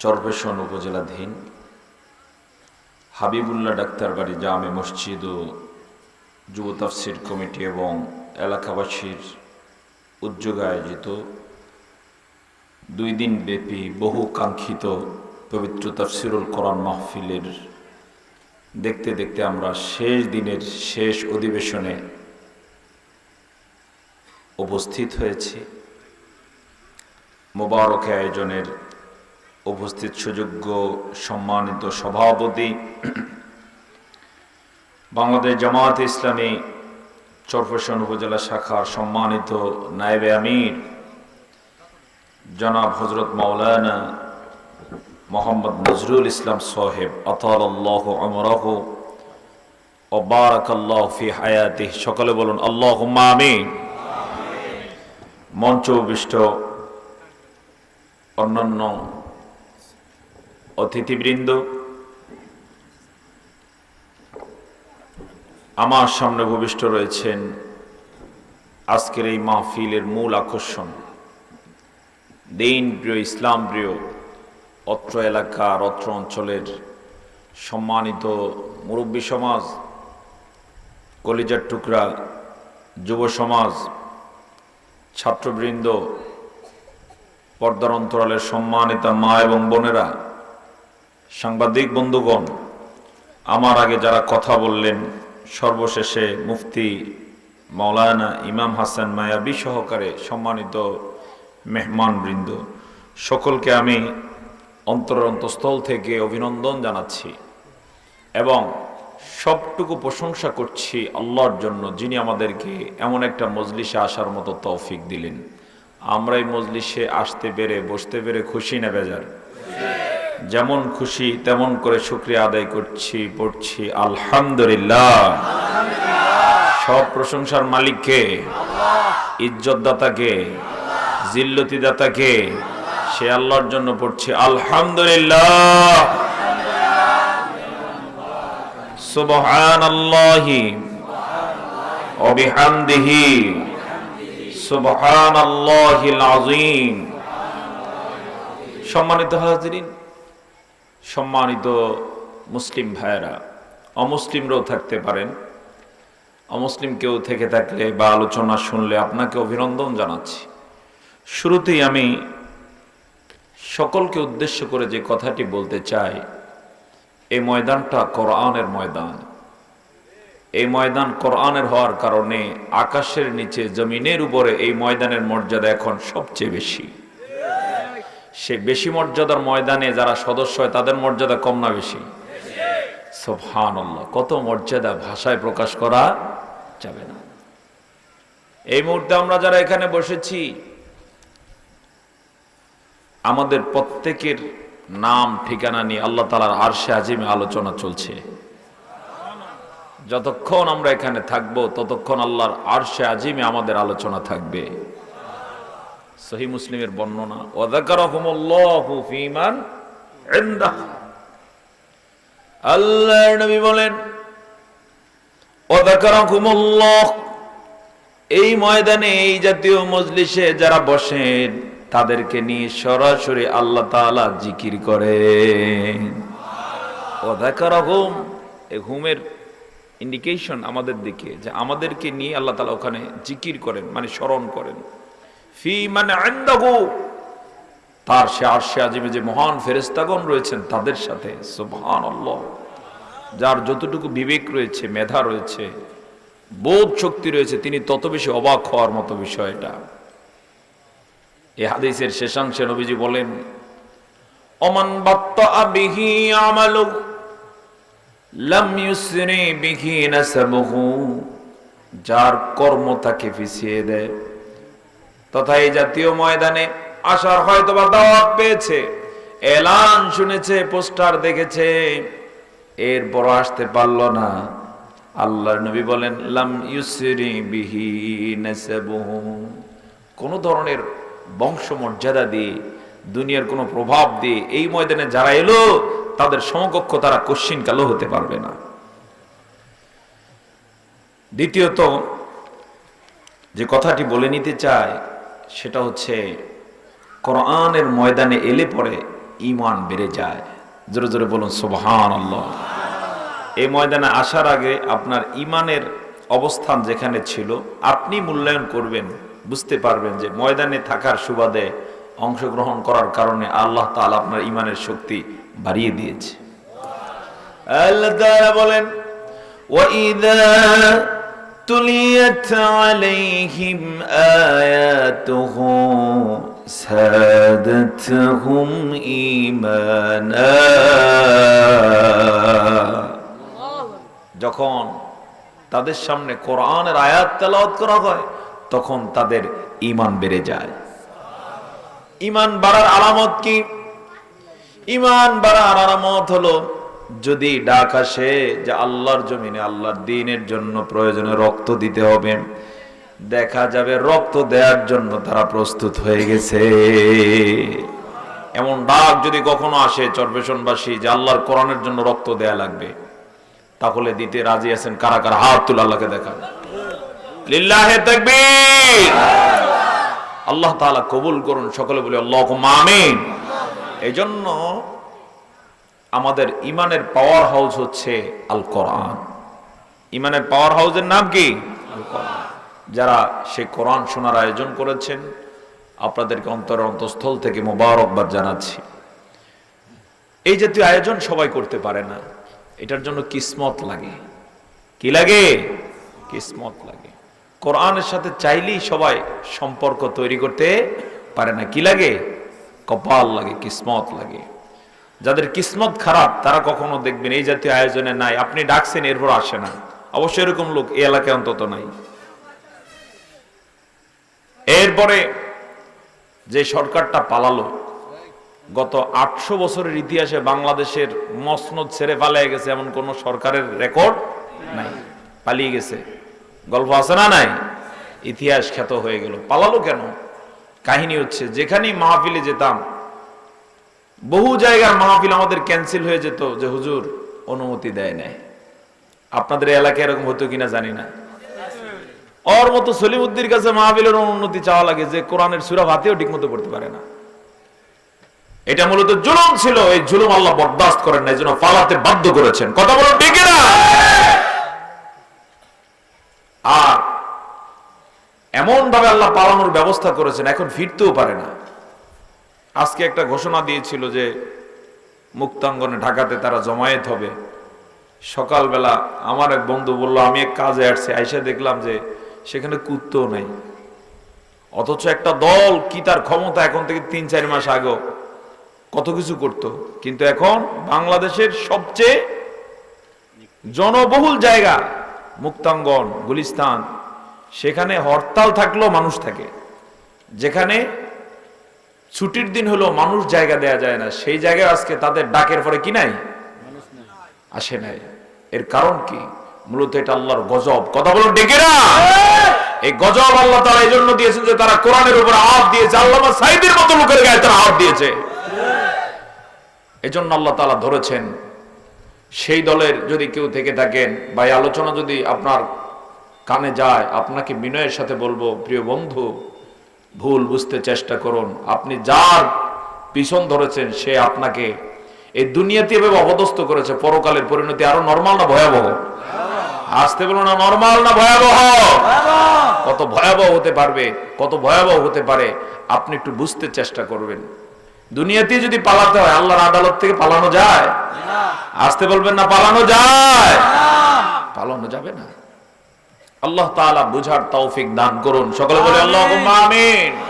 চরপেশন উপজেলাধীন হাবিবুল্লাহ ডাক্তারবাড়ি জামে মসজিদ ও যুব তাফসির কমিটি এবং এলাকাবাসীর উদ্যোগে আয়োজিত দুই দিন ব্যাপী বহু কাঙ্ক্ষিত পবিত্র তাফসিরুল কোরআন মাহফিলের দেখতে দেখতে আমরা শেষ দিনের শেষ অধিবেশনে উপস্থিত হয়েছি। মোবারক আয়োজনের উপস্থিত সুযোগ্য সম্মানিত সভাপতি, বাংলাদেশ জামায়াত ইসলামী চরফেশন উপজেলা শাখার সম্মানিত নায়েবে আমির, জনাব হজরত মাওলানা মোহাম্মদ নজরুল ইসলাম সাহেব আতাল্লাহ আমরাহ ও বারাকাল্লাহ ফি হায়াতি সকলে বলুন আল্লাহ আমিন। মঞ্চ বিষ্ট অন্যান্য অতিথিবৃন্দ, আমার সামনে ভূমিষ্ঠ রয়েছেন আজকের এই মাহফিলের মূল আকর্ষণ। দিন প্রিয়, ইসলাম প্রিয়, অত্র এলাকার, অত্র অঞ্চলের সম্মানিত মুরব্বী সমাজ, কলিজার টুকরা যুব সমাজ, ছাত্রবৃন্দ, পর্দার অন্তরালের সম্মানিতা মা এবং বোনেরা সাংবাদিক বন্ধুগণ, আমার আগে যারা কথা বললেন, সর্বশেষে মুফতি মাওলানা ইমাম হাসান মায়াবি সহকারে সম্মানিত মেহমান বৃন্দ, সকলকে আমি অন্তর অন্তঃস্থল থেকে অভিনন্দন জানাচ্ছি এবং সবটুকু প্রশংসা করছি আল্লাহর জন্য, যিনি আমাদেরকে এমন একটা মজলিসে আসার মতো তৌফিক দিলেন। আমরা এই মজলিসে আসতে পেরে, বসতে পেরে খুশি না, বেজার। যেমন খুশি, তেমন করে শুক্রিয়া আদায় করছি, পড়ছি। আলহামদুলিল্লাহ। সব প্রশংসার মালিককে ইজ্জত দাতাকে জিল্লতি দাতাকে সে আল্লাহর জন্য পড়ছি। আলহামদুলিল্লাহ। সম্মানিত হাজিরিন সম্মানিত মুসলিম ভাইয়েরা, অমুসলিমরাও থাকতে পারেন। অমুসলিম কেউ থেকে থাকলে বা আলোচনা শুনলে আপনাকে অভিনন্দন জানাচ্ছি। শুরুতেই আমি সকলকে উদ্দেশ্য করে যে কথাটি বলতে চাই, এই ময়দানটা কোরআনের ময়দান। এই ময়দান কোরআনের হওয়ার কারণে আকাশের নিচে, জমিনের উপরে এই ময়দানের মর্যাদা এখন সবচেয়ে বেশি। সে বেশি মর্যাদার ময়দানে যারা সদস্য হয়, তাদের মর্যাদা কম না বেশি। সোফান কত মর্যাদা ভাষায় প্রকাশ করা যাবে না। এই মুহূর্তে আমরা যারা এখানে বসেছি, আমাদের প্রত্যেকের নাম, ঠিকানা নিয়ে আল্লাহ তালার আরশে আজিমে আলোচনা চলছে। যতক্ষণ আমরা এখানে থাকব, ততক্ষণ আল্লাহর আরশে আজিমে আমাদের আলোচনা থাকবে। সহি মুসলিমের বর্ণনা এই ময়দানে এই জাতীয় মজলিসে যারা বসেন, তাদেরকে নিয়ে সরাসরি আল্লাহ তাআলা জিকির করেন। ওয়াযাকারাহুম। এই হুমের ইন্ডিকেশন আমাদের দিকে, যে আমাদেরকে নিয়ে আল্লাহ তাআলা ওখানে জিকির করেন মানে স্মরণ করেন। ফি মানে আন্দাহু তার সে আরশে আজিমে যে মহান ফেরেস্তাগণ রয়েছেন, তাদের সাথে, সুবহানাল্লাহ। যার যতটুকু বিবেক রয়েছে, মেধা রয়েছে, বোধ শক্তি রয়েছে, তিনি তত বেশি অবাক হওয়ার মতো এ হাদিসের শেষাংশে নবীজি বলেন, অমান বাত্তা বিহি আমালু, লাম ইউসরি বিহি নাসাবহু যার কর্ম তাকে পিছিয়ে দেয়। তথা এই জাতীয় ময়দানে আসার হয়তো বা দাওয়াত পেয়েছে। এলান শুনেছে, পোস্টার দেখেছে। এরপর আসতে পারল না। আল্লাহর নবী বলেন, লাম ইউসরি বিহি কোন ধরনের বংশ মর্যাদা দিয়ে, দুনিয়ার কোনো প্রভাব দিয়ে এই ময়দানে যারা এলো, তাদের সমকক্ষ তারা কশ্চিন কালো হতে পারবে না। দ্বিতীয়ত, যে কথাটি বলে নিতে চায় সেটা হচ্ছে কোরআনের ময়দানে এলে পরে ইমান বেড়ে যায়। জোরে জোরে বলুন সুবহান আল্লাহ এই ময়দানে আসার আগে আপনার ইমানের অবস্থান যেখানে ছিল, আপনি মূল্যায়ন করবেন, বুঝতে পারবেন যে ময়দানে থাকার সুবাদে অংশগ্রহণ করার কারণে আল্লাহ তাল আপনার ইমানের শক্তি বাড়িয়ে দিয়েছে। আল্লাহ বলেন ওয়াইদা تُلِيَتْ عَلَيْهِمْ آيَاتُهُ زادتهم إيمانا যখন তাদের সামনে কোরআনের আয়াত তেলাওয়াত করা হয় তখন তাদের ঈমান বেড়ে যায় ঈমান বাড়ার আলামত কি ঈমান বাড়ার আলামত হলো যদি ডাক আসে যে আল্লাহর জমিনে, আল্লাহর দিনের জন্য প্রয়োজনে রক্ত দিতে হবে, দেখা যাবে রক্ত দেওয়ার জন্য তারা প্রস্তুত হয়ে গেছে। এমন ডাক যদি কখনো আসে চরবেশনবাসী যে আল্লাহর কোরআনের জন্য রক্ত দেয়া লাগবে, তাহলে দিতে রাজি আছেন কারা কারা? হাত তুলে আল্লাহকে দেখান লিল্লাহে আল্লাহ তাআলা কবুল করুন, সকলে বলে আল্লাহুম্মা আমিন। এজন্য আমাদের ইমানের পাওয়ার হাউস হচ্ছে আল কোরআন ইমানের পাওয়ার হাউসের নাম কি? যারা সে কোরআন শোনার আয়োজন করেছেন আপনাদেরকে অন্তর অন্তঃস্থল থেকে মোবারকবাদ জানাচ্ছি। এই জাতীয় আয়োজন সবাই করতে পারে না। এটার জন্য কিসমত লাগে। কি লাগে? কিসমত লাগে। কোরআনের সাথে চাইলেই সবাই সম্পর্ক তৈরি করতে পারে না। কি লাগে? কপাল লাগে কিসমত লাগে। যাদের কিসমত খারাপ, তারা কখনো দেখবেন এই জাতীয় আয়োজনে নাই। আপনি ডাকছেন, এরপর আসে না। অবশ্যই এরকম লোক এই এলাকায় অন্তত নাই। এরপরে যে সরকারটা পালালো, গত আটশো বছরের ইতিহাসে বাংলাদেশের মসনদ ছেড়ে পালিয়ে গেছে এমন কোন সরকারের রেকর্ড নাই। পালিয়ে গেছে। গল্প আছে না নাই? ইতিহাস খ্যাত হয়ে গেল। পালালো কেন? কাহিনী হচ্ছে, যেখানেই মাহফিলে যেতাম বহু জায়গার মাহফিল আমাদের ক্যান্সেল হয়ে যেত যে হুজুর অনুমতি দেয় নাই। আপনাদের এলাকায় এরকম হতো কিনা জানি না। ওর মতো সলিমুদ্দির কাছে মাহফিলের অনুমতি চাওয়া লাগে যে কোরআনের সুরা ভাতেও ঠিক মতো পড়তে পারে না। এটা মূলত জুলুম ছিল, এই জুলুম আল্লাহ বরদাস্ত করেন না এই জন্য পালাতে বাধ্য করেছেন। কথা বলো ঠিক না আর এমন ভাবে আল্লাহ পালানোর ব্যবস্থা করেছেন, এখন ফিরতেও পারে না। আজকে একটা ঘোষণা দিয়েছিল যে মুক্তাঙ্গনে ঢাকাতে তারা জমায়েত হবে। সকালবেলা আমার এক বন্ধু বলল, আমি এক কাজে আসছি। আইসা দেখলাম যে সেখানে কুত্তও নাই। অথচ একটা দল কি তার ক্ষমতা এখন থেকে তিন, চার মাস আগেও? কত কিছু করত। কিন্তু এখন বাংলাদেশের সবচেয়ে জনবহুল জায়গা মুক্তাঙ্গন, গুলিস্তান। সেখানে হরতাল থাকলেও মানুষ থাকে। যেখানে ছুটির দিন হলো মানুষ জায়গা দেয়া যায় না। সেই জায়গায় আজকে তাদের ডাকের পরে কি নাই? আসে নাই। এর কারণ কি? মূলত এটা আল্লাহর গজব। কথা বলুন ডেকে না এই গজব আল্লাহ তারা এই জন্য দিয়েছেন যে তারা কোরআনের উপর হাত দিয়েছে। আল্লামা সাইদের মতো লোকের গায়ে তারা হাত দিয়েছে। এজন্য আল্লাহ তাআলা ধরেছেন, সেই দলের যদি কেউ থেকে থাকেন, বা আলোচনা যদি আপনার কানে যায়, আপনাকে বিনয়ের সাথে বলব, প্রিয় বন্ধু ভুল বুঝতে চেষ্টা করুন। আপনি যার পিছন ধরেছেন, সে আপনাকে এই দুনিয়াতে এভাবে অপদস্থ করেছে, পরকালের পরিণতি আরও নর্মাল না ভয়াবহ? আসতে বলো না নর্মাল না ভয়াবহ? কত ভয়াবহ হতে পারবে, কত ভয়াবহ হতে পারে, আপনি একটু বুঝতে চেষ্টা করবেন। দুনিয়াতে যদি পালাতে হয়, আল্লাহর আদালত থেকে পালানো যায়? আসতে বলবেন না, পালানো যায়? পালানো যাবে না। আল্লাহ তাআলা বুঝার তৌফিক দান করুন। সকলে বলে আল্লাহ আমিন।